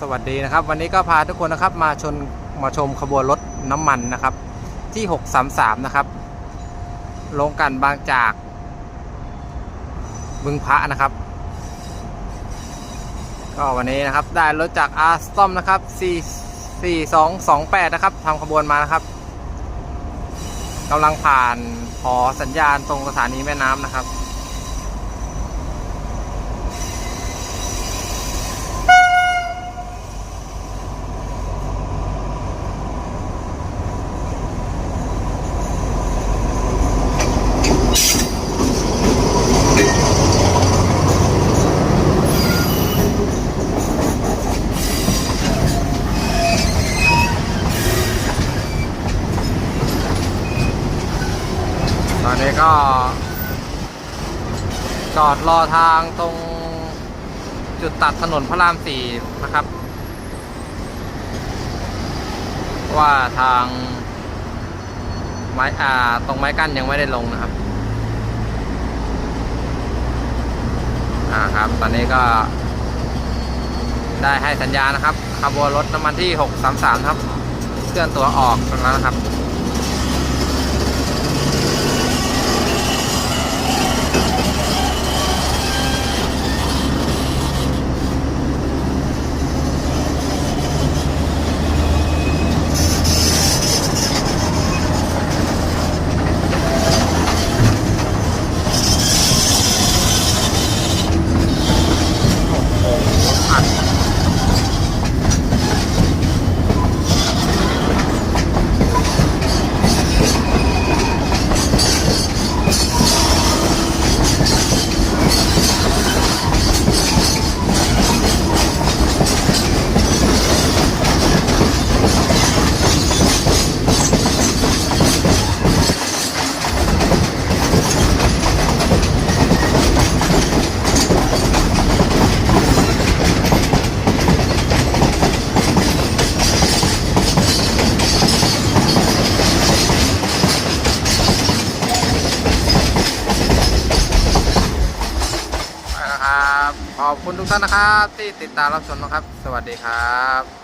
สวัสดีนะครับ วันนี้ก็พาทุกคนนะครับมาชนมาชมขบวนรถน้ำมันนะครับ ที่ 633 นะครับลงกันบางจากบึงพระนะครับ ก็วันนี้นะครับได้รถจากอาร์สตอมนะครับ4 4 2 2 8 นะครับทำขบวนมานะครับกำลังผ่านหอสัญญาณตรงสถานีแม่น้ำนะครับ ก็ จอดรอทางตรงจุดตัดถนนพระรามสี่นะครับ ว่าทางไม้อ่าตรงไม้กั้นยังไม่ได้ลงนะครับ อ่าครับ ตอนนี้ก็ ได้ให้สัญญานะครับขบวนรถน้ำมันที่ 633 ครับ เคลื่อนตัวออกแล้วนะครับ อบคุณทุกท่านนะครับ ที่ติดตามรับชมนะครับ สวัสดีครับ